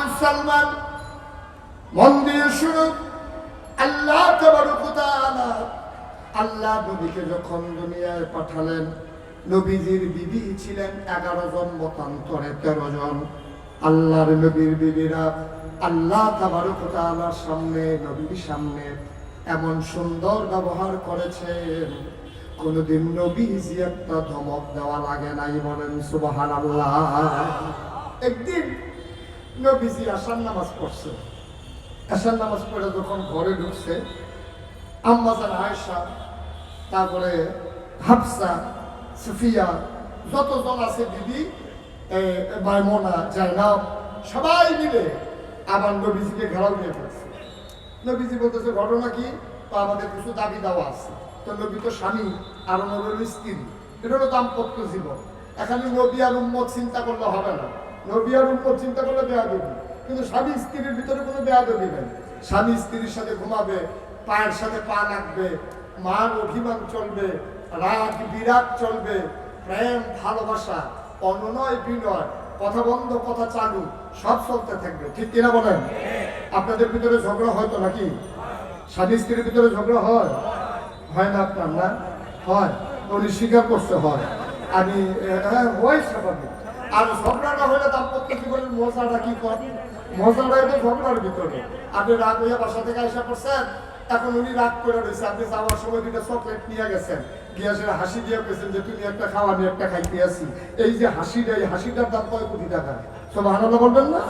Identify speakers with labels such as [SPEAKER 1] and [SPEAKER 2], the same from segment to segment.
[SPEAKER 1] মুসলমান মন দিয়ে শুনুন আল্লাহ আল্লাহ নবীকে যখন দুনিয়ায় পাঠালেন, নবীজির বিবি ছিলেন এগারো জন, মতান্তরে তেরো জন। আল্লাহর নবীর বিবিরা আল্লাহ তাবারক তাআলার সামনে, নবীর সামনে এমন সুন্দর ব্যবহার করেছেন। কোনদিন নবীজি একটা ধমক দেওয়া লাগে নাই বলেন সুবহানাল্লাহ। একদিন নবীজি আসার নামাজ পড়ছে। আসার নামাজ পড়ে যখন ঘরে ঢুকছে আম্মাজান আয়েশা, তারপরে হাফসা, সুফিয়া, যতজন আছে দিদি মাইমোনা সবাই মিলে আমার নবীজিকে ঘেরাও দিয়ে ফেলছে নবীজি বলতেছে, ঘটনা কি? তো আমাদের কিছু দাবি দেওয়া আছে। তো নবী তো স্বামী, আর নবীর স্ত্রী। এটা হলো দাম্পত্য জীবন। এখানে নবী আর উম্মত চিন্তা করলে হবে না। নবী আর উম্মত চিন্তা করলে বেয়া দেবী কিন্তু স্বামী স্ত্রীর ভিতরে কোনো বেয়া দেবী নেই। স্বামী স্ত্রীর সাথে ঘুমাবে, পায়ের সাথে পা লাগবে, মান অভিমান চলবে, রাগ, বিরাগ চলবে, প্রেম, ভালোবাসা অননয় বিনয়, কথা বন্ধ, কথা চালু, সব চলতে থাকবে। ঠিক কিনা বলেন? আপনাদের ভিতরে ঝগড়া হয়তো নাকি? স্বামী স্ত্রীর ভিতরে ঝগড়া হয়? হয় না আপনার, না? হয়। উনি স্বীকার করতে হয়। আমি হ্যাঁ হয় স্বাভাবিক। আর ঝগড়াটা হলে দাম্পত্য জীবনের মজাটা কি কর? মজাটা এটা ঝগড়ার ভিতরে। আপনি রাগ হইয়া বাসা থেকে আসা করছেন এখন উনি রাগ করে রয়েছে আপনি যাওয়ার সময় দুটা চকলেট নিয়ে গেছেন। হাসি দিয়ে যে, তুমি একটা খাওয়া আমি একটা খাইতে আসি। এই যে হাসিটা, এই হাসিটার দাম কয় কোটি টাকা? সব হানালো বলবেন না?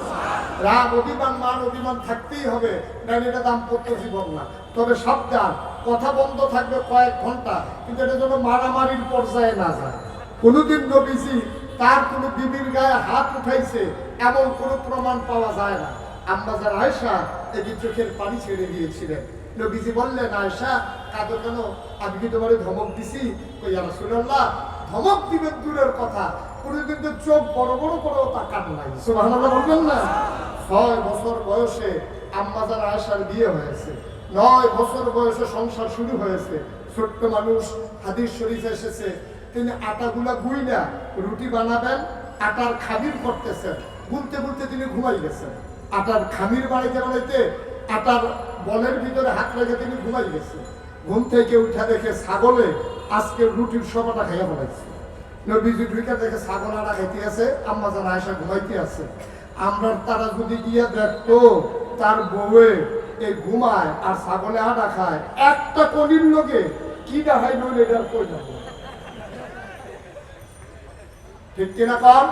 [SPEAKER 1] রাগ, অভিমান, মান, অভিমান থাকতেই হবে। নাহলে এটা দাম্পত্য জীবন না। তবে সাবধান, কথা বন্ধ থাকবে কয়েক ঘণ্টা, কিন্তু এটা যেন মারামারির পর্যায়ে না যায়। কোনোদিন নবীজি তার কোনো বিবির গায়ে হাত উঠাইছে, এমন কোনো প্রমাণ পাওয়া যায় না। আম্বাজার আয়সা এটি চোখের পানি ছেড়ে দিয়েছিলেন। নবীজি বললেন আয়সা কেন? আমি কি তোমার ধমক দিছি? ধমক দিবেন দূরের কথা। কোনোদিন তো চোখ বড় বড় করেও তাকান নাই। বলবেন না? ছয় বছর বয়সে আম্মাজার আয়সার বিয়ে হয়েছে। নয় বছর বয়সে সংসার শুরু হয়েছে। ছোট্ট মানুষ হাদিস শরীফ এসেছে তিনি আটাগুলা গুই না, রুটি বানাবেন, আটার খামির করতেছেন। গুলতে গুলতে তিনি ঘুমাই গেছেন। আটার খামির বাড়িতে বাড়াইতে আটার বলের ভিতরে হাত রেখে তিনি ঘুমাই গেছেন। ঘুম থেকে উঠা দেখে ছাগলে আজকে রুটির সবাটা খাইয়া বলাইছে নবীজি ঢুকে দেখে ছাগল আটা খাইতে আছে, আম্মা জানা আয়সা ঘুমাইতে আছে। আমরা তারা যদি গিয়ে দেখতো, তার বউয়ে এই ঘুমায় আর ছাগলে আটা খায়, একটা কলির লোকে কি দেখাই নইলে এটা আর কই যাব ঠিক কিনা কম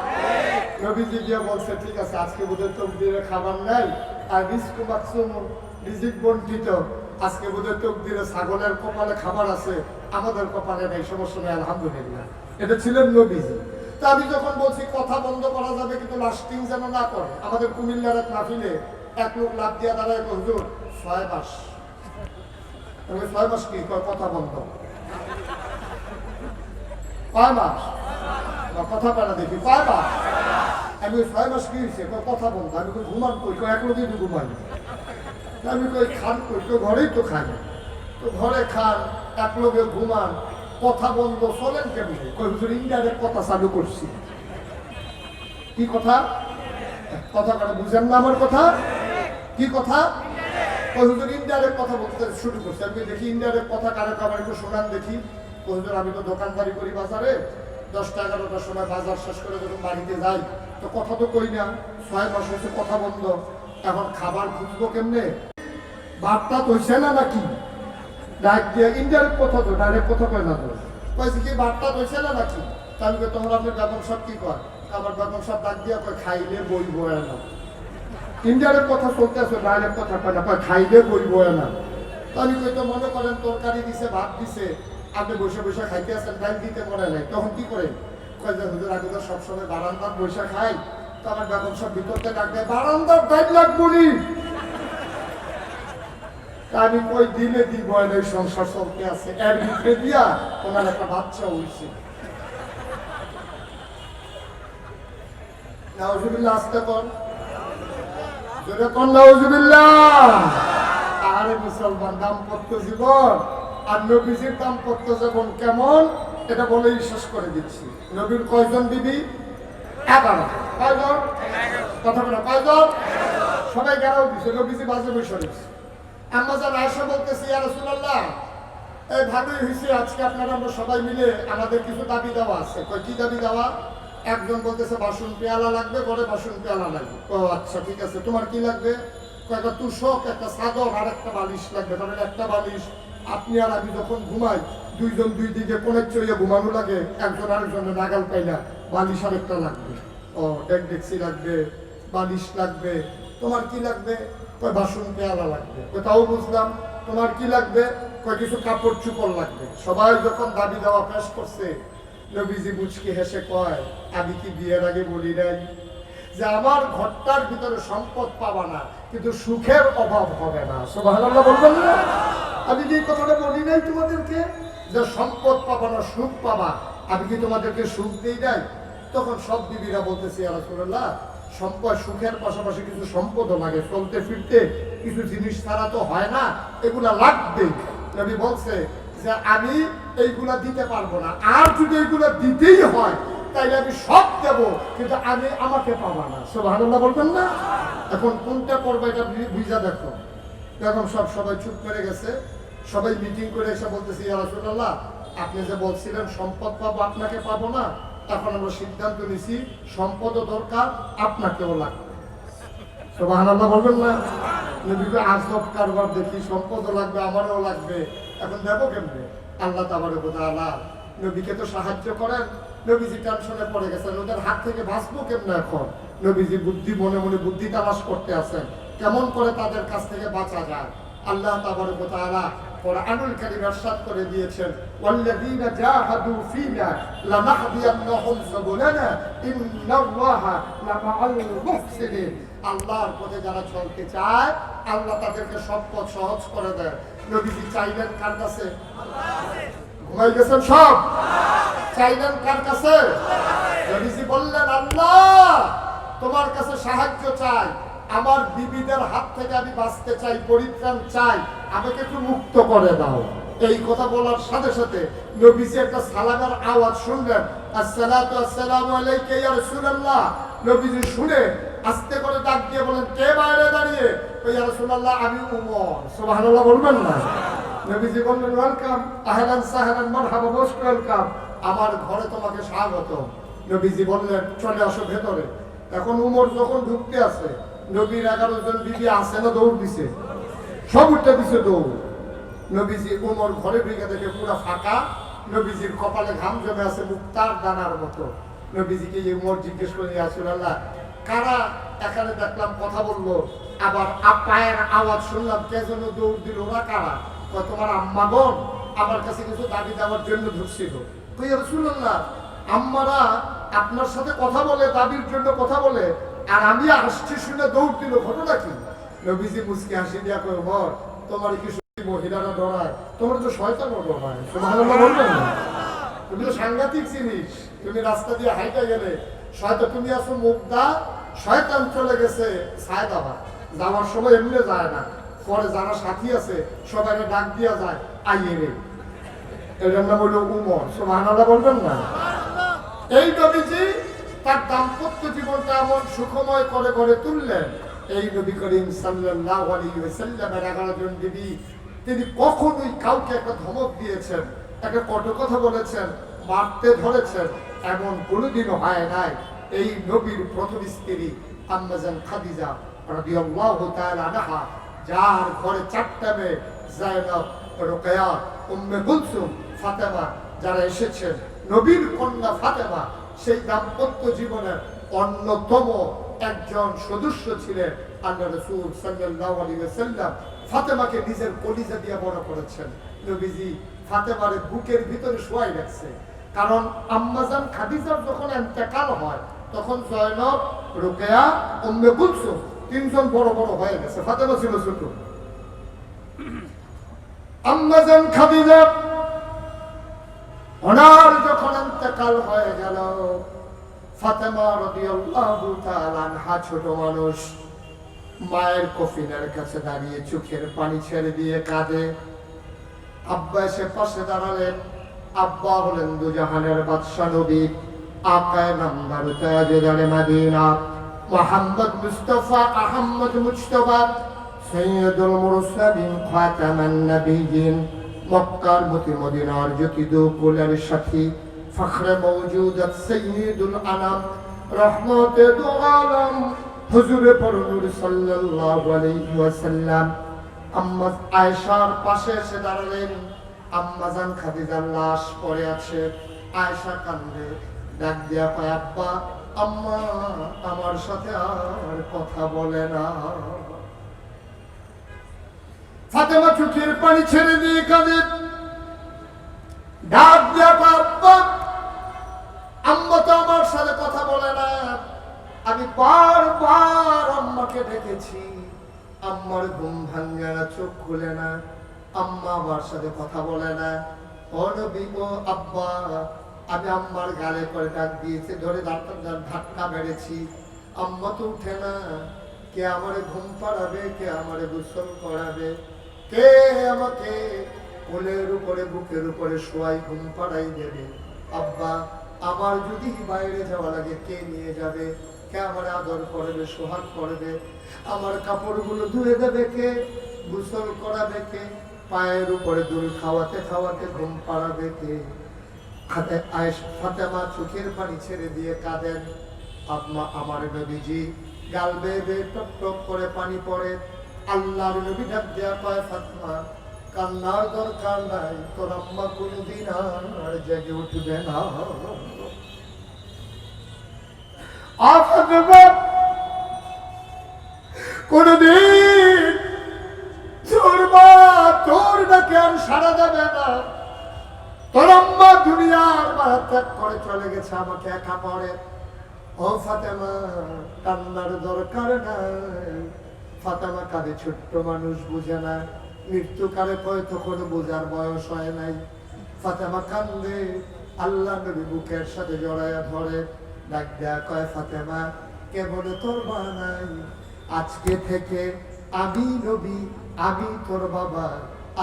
[SPEAKER 1] নবীজি গিয়ে বলছে, ঠিক আছে, আজকে বোধহয় তকদিরে খাবার নাই, আর রিস্কু মাকসুম রিজিক বন্টিত। আজকে বোধহয় তকদিরে ছাগলের কপালে খাবার আছে, আমাদের কপালে নেই, সমস্যা নেই, আলহামদুলিল্লাহ। এটা ছিলেন নবীজি। তা আমি যখন বলছি, কথা বন্ধ করা যাবে, কিন্তু লাস্টিং যেন না করে। আমাদের কুমিল্লার এক মাহফিলে এক লোক লাভ দিয়া দাঁড়ায় হুজুর, ছয় মাস। ছয় মাস কি? কথা বন্ধ। কয়, মাস? কথা পারা দেখি, কয় মাস? আমি ছয় মাস কি হয়েছে কথা বন্ধ আমি কই, ঘুমান কই? কয় এক লোকই ঘুমাই আমি কই, খান কই? তো ঘরেই তো খাই তো ঘরে খান, এক লোকে ঘুমান, কথা বন্ধ চলেন কেমনি? কই হুজুর ইন্ডিয়ারের কথা চালু করছি। কি কথা? কথা কথা বুঝেন না আমার কথা? কি কথা? ওই হুজুর ইন্ডিয়ারের কথা বলতে শুরু করছে। আমি দেখি ইন্ডিয়ারের কথা কারে কাবার একটু শোনান দেখি। হুজুর, আমি তো দোকানদারি করি বাজারে। দশটা এগারোটার সময় বাজার শেষ করে যখন বাড়িতে যাই, তো কথা তো কই না, ছয় মাস হয়েছে কথা বন্ধ। এখন খাবার খুঁজবো কেমনে? বার্তা তো হইছে না নাকি? ডাক দিয়ে ইন্ডিয়ার কথা তো ডাইরেক্ট কথা কয় না তো কয়েছে কি বার্তা তো না নাকি? তাহলে তোমরা আপনার বেতন সব কি কয়? আমার বেতন সব ডাক দিয়া কয়, খাইলে বই বয় না। ইন্ডিয়ার কথা চলতে আছে, ডাইরেক্ট কথা কয় না, কয়, খাইলে বই বয় না। তাহলে তো মনে করেন তরকারি দিছে, ভাত দিছে। আপনি বসে বসে খাইতে আছেন, ডাল দিতে মনে নাই, তখন কি করে কয় হুজুর, আগে তো সবসময় বারান্দার বসে খাই, তো আমার বেতন সব ভিতরতে ডাক দেয়, বারান্দার ডাল লাগবো আমি কই, দিলে দিব এই সংসার চলতে আছে। এর ভিতরে দিয়া ওনার একটা বাচ্চা হয়েছে নাউজুবিল্লাহ আসতে কর জোরে কর নাউজুবিল্লাহ? আরে মুসলমান, দাম্পত্য জীবন। আর নবীজির দাম্পত্য জীবন কেমন, এটা বলেই শেষ করে দিচ্ছি। নবীর কয়জন বিবি এগারো। কয়জন? কথা বলে, কয়জন? সবাই গেরাও দিছে, নবীজি বাজে বসে আয়েশা বলতেছে রাসূলুল্লাহ, এই হয়েছে, আজকে আপনারা আমরা সবাই মিলে আমাদের কিছু দাবি দেওয়া আছে। কয়, কি দাবি দেওয়া? একজন বলতেছে, বাসন পেয়ালা লাগবে ঘরে বাসন পেয়ালা লাগবে। ও আচ্ছা ঠিক আছে, তোমার কি লাগবে? কয়েকটা তুষক, একটা চাদর আর একটা বালিশ লাগবে। কারণ একটা বালিশ আপনি আর আমি যখন ঘুমাই, দুইজন দুই দিকে কোণের চইয়ে ঘুমানো লাগে, একজন আরেকজনের নাগাল পাই না, বালিশ আর একটা লাগবে। ও ডেক ডেক্সি লাগবে, বালিশ লাগবে, তোমার কি লাগবে? কয়, বাসন পেয়ালা লাগবে। কোথাও বুঝলাম, তোমার কি লাগবে? কয়, কিছু কাপড় চুপড় লাগবে। সবাই যখন দাবি দেওয়া পেশ করছে, নবীজি মুচকি হেসে কয়, আমি কি বিয়ের আগে বলি নাই যে আমার ঘরটার ভিতরে সম্পদ পাবা না, কিন্তু সুখের অভাব হবে না। সুবহানাল্লাহ বলবেন না? আমি কি কথাটা বলি নাই তোমাদেরকে, যে সম্পদ পাবা না, সুখ পাবা, আমি কি তোমাদেরকে সুখ দিই নাই? তখন সব দিদিরা বলতেছি আলাদুল্লাহ সম্পদ, সুখের পাশাপাশি কিছু সম্পদও লাগে, চলতে ফিরতে কিছু জিনিস ছাড়া তো হয় না, এগুলা লাগবে। নবী বলছে যে, আমি এইগুলা দিতে পারব না, আর যদি এইগুলা দিতেই হয়, তাইলে আমি সব দেব, কিন্তু আমি আমাকে পাবা না। সব আনন্দ বলবেন না? এখন কোনটা করব এটা বুঝা দেখো। এখন সব সবাই চুপ করে গেছে। সবাই মিটিং করে এসে বলতেছি রাসূলুল্লাহ, আপনি যে বলছিলেন, সম্পদ পাবো, আপনাকে পাবো না। এখন আমরা সিদ্ধান্ত নিছি, সম্পদও দরকার, আপনাকেও লাগবে। আল্লাহ নবীকে তো সাহায্য করেন। হাত থেকে এখন? নবীজি বুদ্ধি, মনে মনে বুদ্ধি তালাশ করতে আছেন কেমন করে তাদের কাছ থেকে বাঁচা যায়? আল্লাহ তাবারক ওয়া তাআলা কোরআনুল কারীম ارشاد করে দিয়েছেন ওয়াল্লাযীনা জাহাদু ফীনা লানাহদিয়ান্নাহুম সাবুলানা ইন্নাল্লাহা লামাআল মুহসিনিন আল্লাহর পথে যারা চলতে চায় আল্লাহ তাদেরকে সব পথ সহজ করে দেয় নবীজি চাইলেন কার কাছে ঘুমাই গেছেন সব চাইলেন কার কাছে নবীজি বললেন আল্লাহ তোমার কাছে সাহায্য চাই আমার বিবিদের হাত থেকে আমি বাঁচতে চাই, পরিত্রাণ চাই, আমাকে একটু মুক্ত করে দাও। এই কথা বলার সাথে সাথে নবীজি একটা সালামের আওয়াজ শুনলেন। আসসালাতু আসসালামু ইয়া রাসূলুল্লাহ। নবীজি শুনে আস্তে করে ডাক দিয়ে বলেন, কে বাইরে দাঁড়িয়ে? ওই ইয়া রাসূলুল্লাহ, আমি উমর। সুবহানাল্লাহ বলবেন না? নবীজি বললেন, ওয়েলকাম, আহলান সাহলান মারহাবা, মোস্ট ওয়েলকাম। আমার ঘরে তোমাকে স্বাগত নবীজি বললেন, চলে আসো ভেতরে। এখন উমর যখন ঢুকতে আছে নবীর এগারো জন বিবি আছে না দৌড় দিছে। সব উঠতে দিছে দৌড়। নবীজি উমর ঘরে ঢুকে দেখে পুরো ফাঁকা। নবীজির কপালে ঘাম জমে আছে মুক্তার দানার মতো। নবীজিকে উমর জিজ্ঞেস করে আসুন আল্লাহ কারা এখানে দেখলাম কথা বলল? আবার পায়ের আওয়াজ শুনলাম, কে যেন দৌড় দিল? ওরা কারা? তোমার আম্মাগণ আমার কাছে কিছু দাবি দেওয়ার জন্য ঢুকছিল। কই রসুল্লাহ আম্মারা আপনার সাথে কথা বলে, দাবির জন্য কথা বলে। আর আমি আসছি শুনে দৌড় দিল ঘটনা কি? নবীজি মুসকি হাসি দিয়া কয় বর তোমার কি সত্যি মহিলারা ডরায়? তোমার তো শয়তানও ডরায়। সুবহানাল্লাহ বলবেন না? তুমি তো সাংঘাতিক জিনিস। তুমি রাস্তা দিয়ে হাইটা গেলে হয়তো তুমি আসো মুগ্ধা শয়তান চলে গেছে সায়দাবাদ। যাওয়ার সময় এমনি যায় না। পরে যারা সাথী আছে সবাই ডাক দিয়া যায় আইয়ে রে। এটার নাম হলো উমর। সুবহানাল্লাহ বলবেন না? এই নবীজি তার দাম্পত্য জীবনটা এমন সুখময় করে করে তুললেন। এই নবী করিম সাল্লাল্লাহু আলাইহি ওয়াসাল্লামের এগারো জন বিবি তিনি কখনোই কাউকে একটা ধমক দিয়েছেন, একটা কটু কথা বলেছেন, মারতে ধরেছেন, এমন কোনোদিনও হয় নাই। এই নবীর প্রথম স্ত্রী আম্মাজান খাদিজা রাদিয়াল্লাহু তাআলা আনহা, যার ঘরে চারটা মেয়ে জায়নব রোকেয়া, উম্মে কুলসুম, ফাতেমা, যারা এসেছেন। নবীর কন্যা ফাতেমা সেই দাম্পত্য জীবনের অন্যতম একজন সদস্য ছিলেন আল্লাহ রসুল সাল্লাল্লাহু আলাইহি ওয়াসাল্লাম। ফাতেমাকে নিজের কলিজা দিয়ে বড় করেছেন। নবীজি ফাতেমার বুকের ভিতরে শোয়াই রাখছে। কারণ আম্মাজান খাদিজার যখন ইন্তেকাল হয়, তখন জয়নব, রুকেয়া অম্বে কুলসুম তিনজন বড় বড় হয়ে গেছে। ফাতেমা ছিল ছোট। আম্মাজান খাদিজা, ওনার যখন ইন্তেকাল হয়ে গেল। ফাতেমা রাদিয়াল্লাহু আনহা, ছোট মানুষ, মায়ের কফিনের কাছে দাঁড়িয়ে চোখের পানি ছেড়ে দিয়ে কাঁদে। আব্বা এসে পাশে দাঁড়ালেন আব্বা হলেন দুজাহানের বাদশা নবী, আকায় নাম্বার তাজদারে মাদিনা। মোহাম্মদ মুস্তফা আহমদ মুস্তফা সৈয়দুল মুরসালিন খাতামান নবীন মক্কার মতি মদিনার জ্যোতি দুকুলের সাথী। ফখরে মৌজুদাত সৈয়দুল আনাম রহমতে দু আলম হুজুরে পরনুর সাল্লাল্লাহু আলাইহি ওয়াসাল্লাম আম্মা আয়েশার পাশে এসে দাঁড়ালেন। আম্মাজান খাদিজার লাশ পড়ে আছে। আয়েশা কান্দে, ডাক দিয়া কয়, আব্বা, আম্মা, আমার সাথে আর কথা বলে না। ফাতেমা চোখের পানি ছেড়ে দিয়ে কাঁদে। আম্মা তো আমার সাথে কথা বলে না। আমি বারবার আম্মাকে ডেকেছি। আম্মার ঘুম ভাঙে না, চোখ খুলে না। আম্মা আমার সাথে কথা বলে না। ও নবী, ও আব্বা, আমি আম্মার গালে করে ডাক দিয়েছি, ধরে ধাক্কা ধাক্কা মেরেছি। আম্মা তো উঠে না। কে আমারে ঘুম পাড়াবে, কে আমারে গোসল করাবে? কে আমাকে কোলের উপরে, বুকের উপরে শোয়াই, ঘুম পাড়াই দেবে। আব্বা, আমার যদি বাইরে যাওয়া লাগে, কে নিয়ে যাবে? কে আমার আদর করবে, সোহাগ করবে। আমার কাপড়গুলো ধুয়ে দেবে কে? গোসল করাবে কে? পায়ের উপরে দুল খাওয়াতে খাওয়াতে ঘুম পাড়াবে কে? হাতে আয়েশ ফাতেমা চোখের পানি ছেড়ে দিয়ে কাঁদেন। আম্মা, আমার নবীজি গাল বেয়ে বেয়ে টপ টপ করে পানি পড়ে। আল্লাহর নবী ডাক দেয়া পায় ফাতেমা কান্নার দরকার নাই, তোর আম্মা কোনোদিন আর জেগে উঠবে না। কোনদিন তোর মা তোর ডাকে আর সারা দেবে না। তোর আম্মা দুনিয়ার মারা ত্যাগ করে চলে গেছে আমাকে একা পড়ে। ও ফাতেমা, কান্নার দরকার নাই। ফাতেমা কাঁদে, ছোট্ট মানুষ বুঝে না। মৃত্যু কালে কয় তখন বোঝার বয়স হয় নাই। ফাতেমা কান্দে আল্লাহ নবী বুকের সাথে জড়াইয়া ধরে, ডাক দেয়া কয়, ফাতেমা তোর মা নাই? আজকে থেকে আমি নবী, আমি তোর বাবা,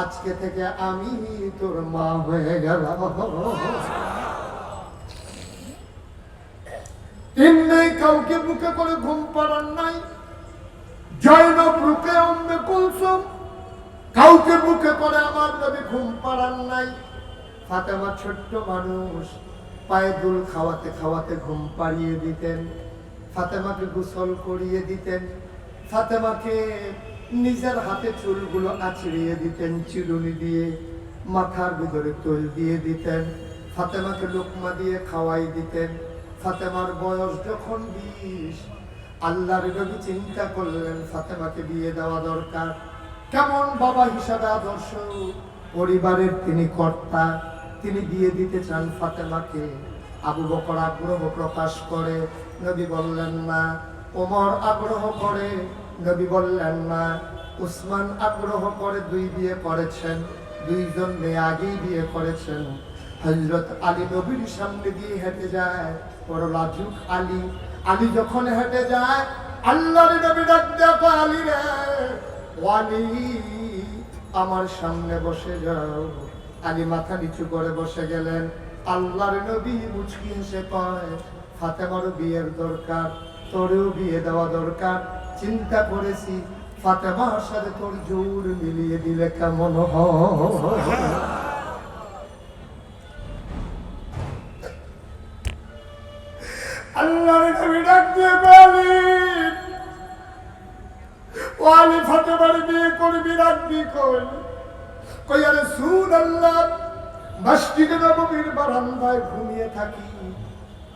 [SPEAKER 1] আজকে থেকে আমি তোর মা হয়ে কাউকে বুকে করে ঘুম পাড়ান নাই। জয়নব রুকে অম্বে কুলসুম কাউকে মুখে করে আমার নবী ঘুম পাড়ান নাই। ফাতেমা ছোট্ট মানুষ, পায়ে দুল খাওয়াতে খাওয়াতে ঘুম পাড়িয়ে দিতেন। ফাতেমাকে গোসল করিয়ে দিতেন। ফাতেমাকে নিজের হাতে চুলগুলো আছড়িয়ে দিতেন, চিরুনি দিয়ে মাথার ভিতরে তোল দিয়ে দিতেন। ফাতেমাকে লোকমা দিয়ে খাওয়াই দিতেন। ফাতেমার বয়স যখন বিশ, আল্লাহর নবী চিন্তা করলেন, ফাতেমাকে বিয়ে দেওয়া দরকার। কেমন বাবা হিসাবে আদর্শ পরিবারের তিনি কর্তা, তিনি বিয়ে দিতে চান ফাতেমাকে। আবু বকর আগ্রহ প্রকাশ করে, নবী বললেন না ওমর আগ্রহ করে, নবী বললেন না উসমান আগ্রহ করে দুই বিয়ে করেছেন, দুইজন মেয়ে আগেই বিয়ে করেছেন। হজরত আলী নবীর সামনে দিয়ে হেঁটে যায় বড় লাজুক আলী। আলী যখন হেঁটে যায়, আল্লাহর নবী ডাক আলী রে ওয়ালি আমার সামনে বসে যাও। আলী মাথা নিচু করে বসে গেলেন। আল্লাহর নবী মুচকি হেসে কয় ফাতেমারও বিয়ের দরকার, তোরেও বিয়ে দেওয়া দরকার। চিন্তা করেছি, ফাতেমার সাথে তোর জোর মিলিয়ে দিলে কেমন আল্লাহর নবী ডাক দিয়ে আল্লাহ বারান্দায় ঘুমিয়ে থাকি।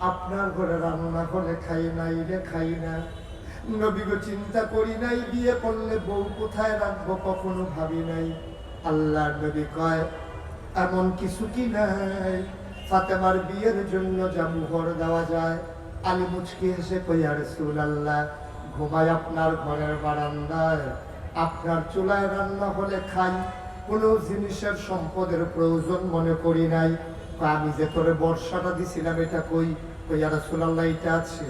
[SPEAKER 1] আপনার ঘরে রান্না করে খাই নাই রে, খাই না। নবীগো চিন্তা করি নাই, বিয়ে করলে বউ কোথায় রাখব কখনো ভাবি নাই। আল্লাহর নবী কয়, এমন কিছু কি নাই? ফাতেমার বিয়ের জন্য যা মুহর দেওয়া যায়। আলী মুচকি হেসে কইয়া রসুল আল্লাহ ঘুমাই আপনার ঘরের বারান্দায়। আপনার চুলায় রান্না হলে খাই। কোনো জিনিসের সম্পদের প্রয়োজন মনে করি নাই। আমি যে তোরে বর্ষাটা দিছিলাম, এটা কই? কইয়া রসুল আল্লাহ এটা আছে।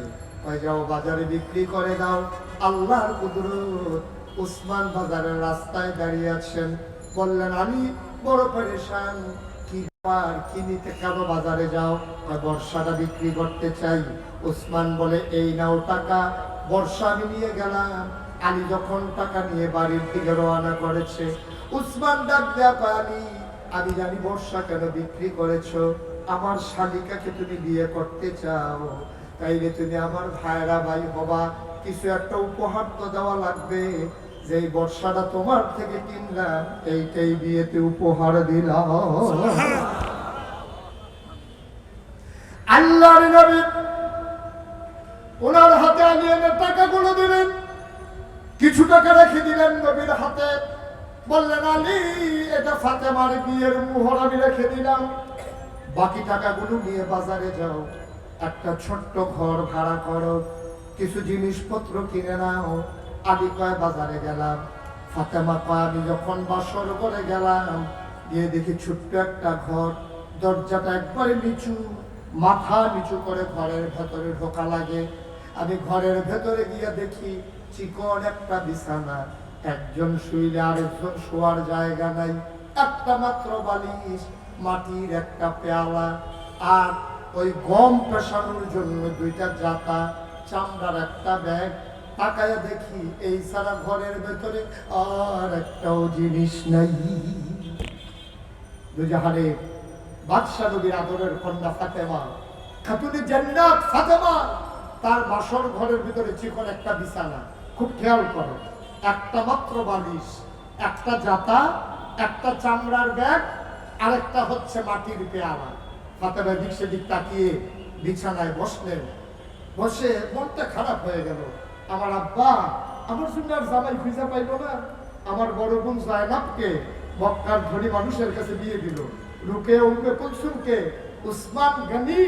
[SPEAKER 1] কয় যাও বাজারে বিক্রি করে দাও। আল্লাহর কুদরত উসমান বাজারের রাস্তায় দাঁড়িয়ে আছেন। বললেন, আমি বড় পরেশান। কি ব্যাপার কি নিতে কেন বাজারে যাও? বর্ষাটা বিক্রি করতে চাই। উসমান বলে, এই নাও টাকা, বর্ষা আমি নিয়ে গেলাম। আলী যখন টাকা নিয়ে বাড়ির দিকে রওনা করেছে, উসমান ডাক আলী, আমি জানি বর্ষা কেন বিক্রি করেছ? আমার শালিকাকে তুমি বিয়ে করতে চাও। তাইলে তুমি আমার ভাইরা ভাই হবা। কিছু একটা উপহার তো দেওয়া লাগবে। যে বর্ষাটা তোমার থেকে কিনলাম এইটাই বিয়েতে উপহার দিলাম। আল্লাহর নবী, ওনার হাতে আলিয়ানের টাকাগুলো দিলেন। কিছু টাকা রেখে দিলেন নবীর হাতে। বললেন, আলী, এটা ফাতেমার বিয়ের মুহর আমি রেখে দিলাম। বাকি টাকাগুলো নিয়ে বাজারে যাও। একটা ছোট্ট ঘর ভাড়া করো। কিছু জিনিসপত্র কিনে নাও। আলী কয়, বাজারে গেলাম। ফাতেমা কয়, আমি যখন বাসর করে গেলাম, গিয়ে দেখি ছোট্ট একটা ঘর। দরজাটা একবারে নিচু। মাথা নিচু করে ঘরের ভেতরে ঢোকা লাগে। আমি ঘরের ভেতরে গিয়ে দেখি চিকন একটা বিছানা। একজন শুইলে আরেকজন শোয়ার জায়গা নাই। একটা মাত্র বালিশ, মাটির একটা পেয়ালা। আর ওই গম পেশানোর জন্য দুইটা জাতা, চামড়ার একটা ব্যাগ। তাকায় দেখি এই সারা ঘরের ভেতরে আর একটাও জিনিস নাই। দুজাহারে, বাদশাহ নবীর আদরের কন্যা ফাতেমা, খাতুনে জান্নাত ফাতেমা, তার বাসর ঘরের ভিতরে চিকন একটা বিছানা। খুব খেয়াল করো, একটা মাত্র বালিশ, একটা জাতা, একটা চামড়ার ব্যাগ, আরেকটা হচ্ছে মাটির পেয়ালা। ফাতেমা দিক সেদিক তাকিয়ে বিছানায় বসলেন। বসে মনটা খারাপ হয়ে গেল। আমার আব্বা, আমার সঙ্গে আর জামাই খুঁজে পাইল না। আমার বড় বোন জায়নাবকে, মক্কার ধনী মানুষের কাছে বিয়ে দিল। রুকে উম্মে কুলসুমকে উসমান গানি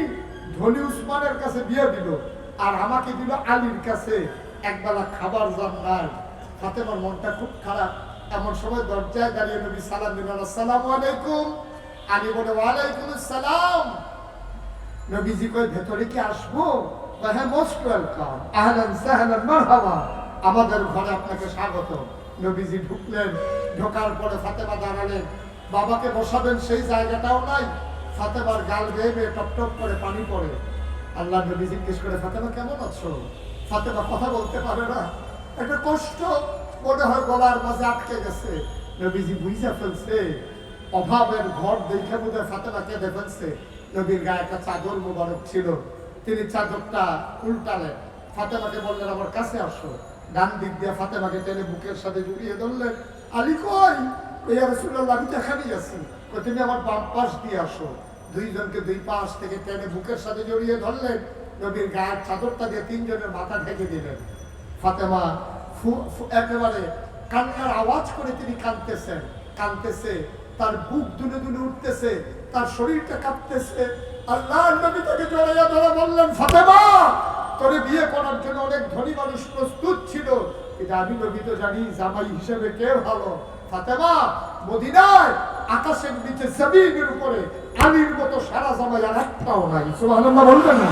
[SPEAKER 1] ধনী উসমানের কাছে বিয়ে দিল। আর আমাকে দিল আলীর কাছে। একবেলা খাবার নাই ফাতেমার মনটা খুব খারাপ। এমন সময় দরজায় দাঁড়িয়ে নবী সালাম দিলেন, আসসালামু আলাইকুম। আলী বলে, ওয়ালাইকুম আসসালাম। নবীজি কই ভেতরে কি আসব? হ্যাঁ মোস্ট ওয়েলকাম আহলান সাহলান মারহাবা। আমাদের ঘরে আপনাকে স্বাগত। নবীজি ঢুকলেন। ঢোকার পরে ফাতেমা দাঁড়ালেন। বাবাকে বসাবেন, সেই জায়গাটাও নাই। ফাতেমার গাল বেয়ে বেয়ে টপ টপ করে পানি পড়ে। আল্লাহ নবী জিজ্ঞেস করে, ফাতেমা, কেমন আছো? ফাতেমা কথা বলতে পারে না। একটা কষ্ট মনে হয় গলার মাঝে আটকে গেছে। নবীজি বুঝা ফেলছে, অভাবের ঘর দেখে বোধ হয় ফাতেমা কেঁদে ফেলছে। নবীর গায়ে একটা চাদর মোবারক ছিল, তিনি চাদরটা উল্টালেন। ফাতেমাকে বললেন, আমার কাছে আসো। ডান দিক দিয়ে ফাতেমাকে টেনে বুকের সাথে জড়িয়ে ধরলেন। আলী কই? ওই রসুল্লাহ আমি এখানেই আছি। তুমি আমার বাম পাশ দিয়ে আসো। দুইজনকে দুই পাশ থেকে টেনে বুকের সাথে জড়িয়ে ধরলেন। নবীর গায়ের চাদরটা দিয়ে তিনজনের মাথা ঢেকে দিলেন। ফাতেমা একেবারে কান্নার আওয়াজ করে তিনি কাঁদতেছেন। কাঁদতেছে, তার বুক দুলে দুলে উঠতেছে, তার শরীরটা কাঁপতেছে। আল্লাহ নবী তাকে জড়াইয়া ধরে বললেন, ফাতেমা বিয়ে করার জন্য অনেক ধনী মানুষ প্রস্তুত ছিল, কিন্তু আমি নবী তো জানি জামাই হিসেবে কে ভালো। ফাতেমা, মদিনায় আকাশের নিচে জমিনের উপরে আলীর মতো সারা জামাই আর একটাও নাই। বলবেন না?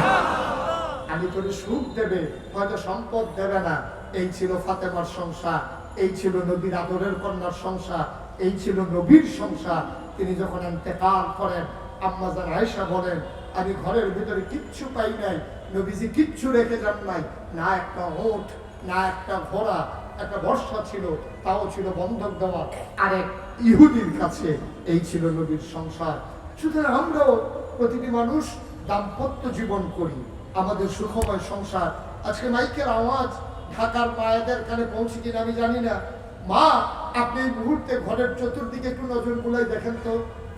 [SPEAKER 1] আমি তোর সুখ দেবে, হয়তো সম্পদ দেবে না। এই ছিল ফাতেমার সংসার, এই ছিল নবীর আদরের কন্যার সংসার, এই ছিল নবীর সংসার। তিনি যখন এতেকাল করেন আম্মাজান আয়েশা বলেন, আমি ঘরের ভিতরে কিচ্ছু পাই নাই, নবীজি কিচ্ছু রেখে যান নাই। না একটা ওট, না একটা ঘোড়া, একটা বর্ষা ছিল, তাও ছিল বন্ধক দেওয়া। আরেক ইহুদির কাছে এই ছিল নবীর সংসার। সুতরাং আমরাও প্রতিটি মানুষ দাম্পত্য জীবন করি। আমাদের সুখময় সংসার। আজকে মাইকের আওয়াজ ঢাকার মায়েদের কানে পৌঁছে কিনা আমি জানি না। মা, আপনি এই মুহূর্তে ঘরের চতুর্দিকে একটু নজর বুলাই দেখেন তো,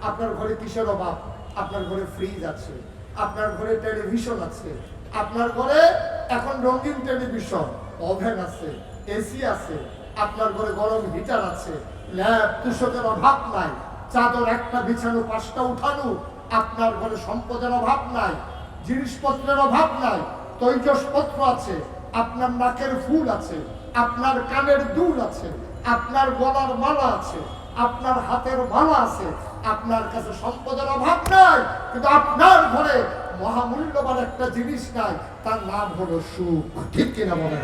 [SPEAKER 1] আপনার ঘরে কিসের অভাব? আপনার ঘরে ফ্রিজ আছে, আপনার ঘরে টেলিভিশন আছে, আপনার ঘরে এখন রঙিন টেলিভিশন ওভেন আছে এসি আছে, আপনার ঘরে গরম হিটার আছে, ল্যাব, তুষকের অভাব নাই, চাদর একটা বিছানো, পাঁচটা উঠানো, আপনার ঘরে সম্পদের অভাব নাই জিনিসপত্রের অভাব নাই, তৈজসপত্র আছে, আপনার নাকের ফুল আছে, আপনার কানের দুল আছে, আপনার গলার মালা আছে, আপনার হাতের মালা আছে, আপনার কাছে সম্পদের অভাব নাই, কিন্তু আপনার ঘরে মহামূল্যবান একটা জিনিস নাই, তার নাম হলো সুখ। ঠিক কিনা বলেন?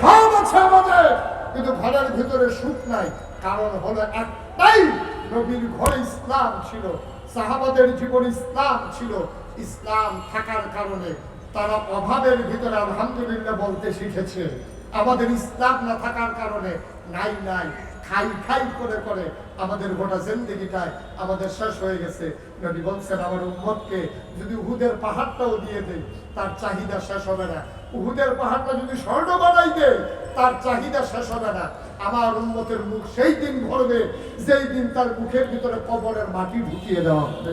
[SPEAKER 1] সব আছে আমাদের, কিন্তু ঘরের ভিতরে সুখ নাই, কারণ হলো একটাই, নবীর ঘরে ইসলাম ছিল, সাহাবাদের জীবন ইসলাম ছিল ইসলাম থাকার কারণে তারা অভাবের ভিতরে আলহামদুলিল্লাহ বলতে শিখেছে। আমাদের ইসলাম না থাকার কারণে নাই নাই, খাই খাই করে করে আমাদের গোটা জিন্দিগিটায় আমাদের শেষ হয়ে গেছে। নবী বলছেন, আমার উম্মতকে যদি উহুদের পাহাড়টাও দিয়ে দেয় তার চাহিদা শেষ হবে না। উহুদের পাহাড়টা যদি স্বর্ণ বানাই দেয় তার চাহিদা শেষ হবে না। আমার উন্মতের মুখ সেই দিন ভরবে, যেই দিন তার মুখের ভিতরে কবরের মাটি ঢুকিয়ে দেওয়া হবে।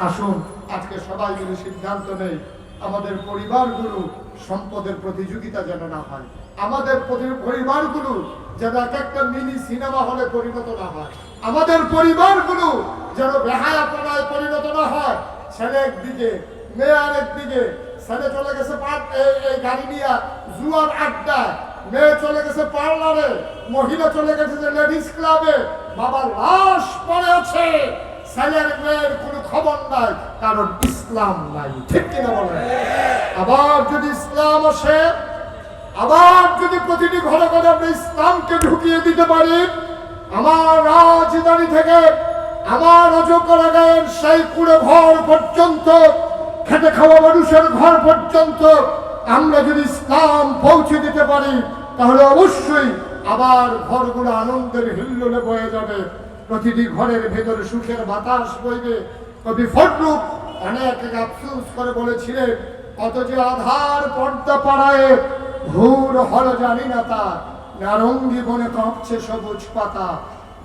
[SPEAKER 1] আসুন, আজকে সবাই মিলে সিদ্ধান্ত নেই, আমাদের পরিবারগুলো সম্পদের প্রতিযোগিতা যেন না হয়। আমাদের পরি- পরিবারগুলো যেন এক একটা মিনি সিনেমা হলে পরিণত না হয়। আমাদের পরিবারগুলো যেন বেহায়াপনায় পরিণত না হয়। ছেলে একদিকে, মেয়ে আরেকদিকে ছেলে চলে গেছে এই গাড়ি নিয়ে জুয়ার আড্ডায়, মেয়ে চলে গেছে পার্লারে, মহিলা চলে গেছে লেডিস ক্লাবে বাবা লাশ পড়ে আছে। ছেলের মেয়ের কোনো খবর নাই, কারণ ইসলাম নাই। ঠিক কিনা বলেন? আবার যদি ইসলাম আসে, আবার যদি প্রতিটি ঘরে ঘরে আমরা ইসলামকে ঢুকিয়ে দিতে পারি, আমার রাজধানী থেকে আমার অযোগ্য গায়ের সেই কুড়ে ঘর পর্যন্ত, খেটে খাওয়া মানুষের ঘর পর্যন্ত আমরা যদি ইসলাম পৌঁছে দিতে পারি, তাহলে অবশ্যই আবার ঘরগুলো আনন্দের হিল্লোলে বয়ে যাবে। প্রতিটি ঘরের ভেতরে সুখের বাতাস বইবে। কবি ফটরুক অনেক আফসুস করে বলেছিলেন কত যে আধার পর্দা পাড়ায় ভোর হল জানি না তা নারঙ্গি বনে কাঁপছে সবুজ পাতা।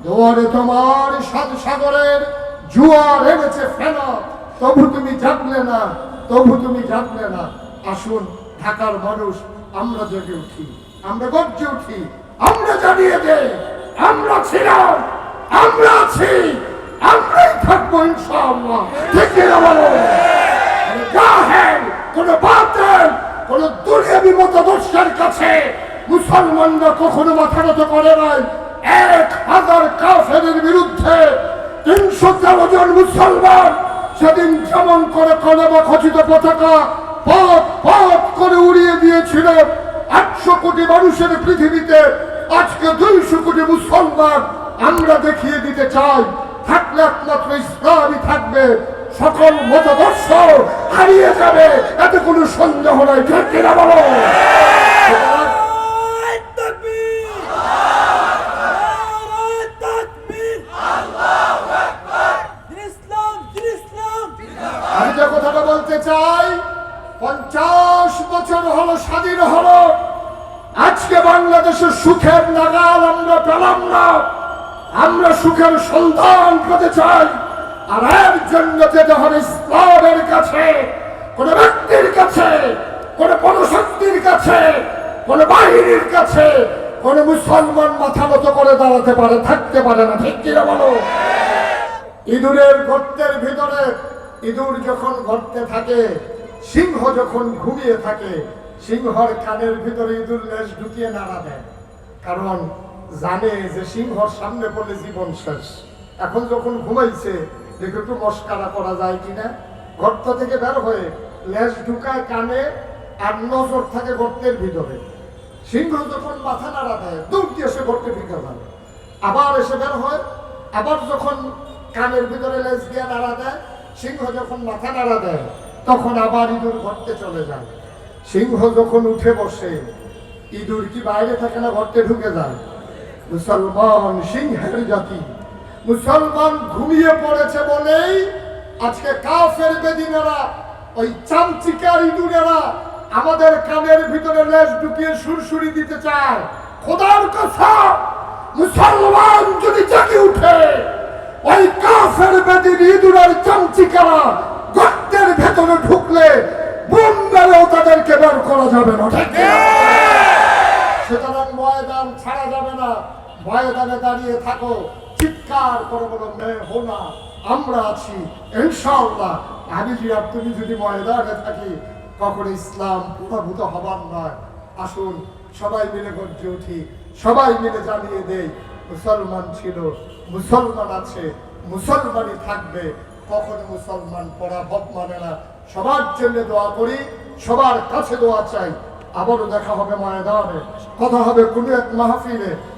[SPEAKER 1] দোয়ারে তোমার সাত সাগরের জুয়ার এনেছে ফেনা। তবু তুমি জাগলে না, তবু তুমি জাগলে না। আসুন, ঢাকার মানুষ, আমরা জেগে উঠি, আমরা গর্জে উঠি, আমরা জানিয়ে দে আমরা ছিলাম আমরা আছি, আমরাই থাকব ইনশাআল্লাহ। ঠিক কিনা বলো? কোনো জাহেল কোন দুর্গাবি মতদর্শের কাছে মুসলমানরা কখনো মাথা নত করে নাই। এক হাজার কাফের বিরুদ্ধে তিনশো তেরো জন মুসলমান সেদিন যেমন করে কলেমা খচিত পতাকা পথ পথ করে উড়িয়ে দিয়েছিল। একশো কোটি মানুষের পৃথিবীতে আজকে দুইশো কোটি মুসলমান আমরা দেখিয়ে দিতে চাই, থাকলে একমাত্র ইসলামই থাকবে। সকল মতদর্শ হারিয়ে যাবে। এতে কোনো সন্দেহ নাই ঠিক কিনা বলো আমি যে কথাটা বলতে চাই, পঞ্চাশ বছর হলো, স্বাধীন হলো। আজকে বাংলাদেশের সুখের নাগাল আমরা পেলাম না। আমরা সুখের সন্ধান পেতে চাই। আর এর জন্য যেতে হবে ইসলামের কাছে, কোন ব্যক্তির কাছে, কোন পদশক্তির কাছে, কোন বাহিনীর কাছে, কোন মুসলমান মাথা মতো করে দাঁড়াতে পারে, থাকতে পারে না। ঠিক কিনা বলো? ইঁদুরের গর্তের ভিতরে ইঁদুর যখন গর্তে থাকে, সিংহ যখন ঘুমিয়ে থাকে, সিংহর কানের ভিতরে ইঁদুর লেজ ঢুকিয়ে নাড়া দেয়। কারণ জানে যে সিংহর সামনে পড়লে জীবন শেষ। এখন যখন ঘুমাইছে, দেখে একটু মস্কারা করা যায় কিনা? গর্ত থেকে বের হয়ে লেজ ঢুকায় কানে আর নজর থাকে গর্তের ভিতরে। সিংহ যখন মাথা নাড়া দেয় দূর দিয়ে সে গর্তে ঢুকে যাবে আবার এসে বের হয়, আবার যখন কানের ভিতরে লেজ দিয়ে নাড়া দেয়, সিংহ যখন মাথা নাড়া দেয়, তখন আবার ইঁদুর ঘরতে চলে যায়। সিংহ যখন উঠে বসে, ইঁদুর কি বাইরে থাকে না ঘরতে ঢুকে যায়? মুসলমান সিংহের জাতি। মুসলমান ঘুমিয়ে পড়েছে বলেই আজকে কাফের বেদিনেরা ওই চামচিকার ইঁদুরেরা আমাদের কানের ভিতরে লেজ ঢুকিয়ে সুরসুরি দিতে চায়। খোদার কথা মুসলমান যদি জাগে উঠে ওই কাফের বেদিন ইঁদুরের চামচিকারা গর্তের ভেতরে ঢুকলে বোম মেরেও তাদেরকে বের করা যাবে না ঠিক? সুতরাং ময়দান ছাড়া যাবে না। ময়দানে দাঁড়িয়ে থাকো। চিৎকার করে বলো মেয়ে হো না, আমরা আছি, ইনশাআল্লাহ। আমি যদি আর তুমি যদি ময়দানে থাকি কখনো ইসলাম পুরভূত হবার নয়। আসুন, সবাই মিলে গর্জে উঠি, সবাই মিলে জানিয়ে দেই, মুসলমান ছিল, মুসলমান আছে, মুসলমানই থাকবে। কখনো মুসলমান পরাভব মানে না। সবার জন্য দোয়া করি, সবার কাছে দোয়া চাই। আবারও দেখা হবে ময়দানে, কথা হবে কোনো এক মাহফিলে।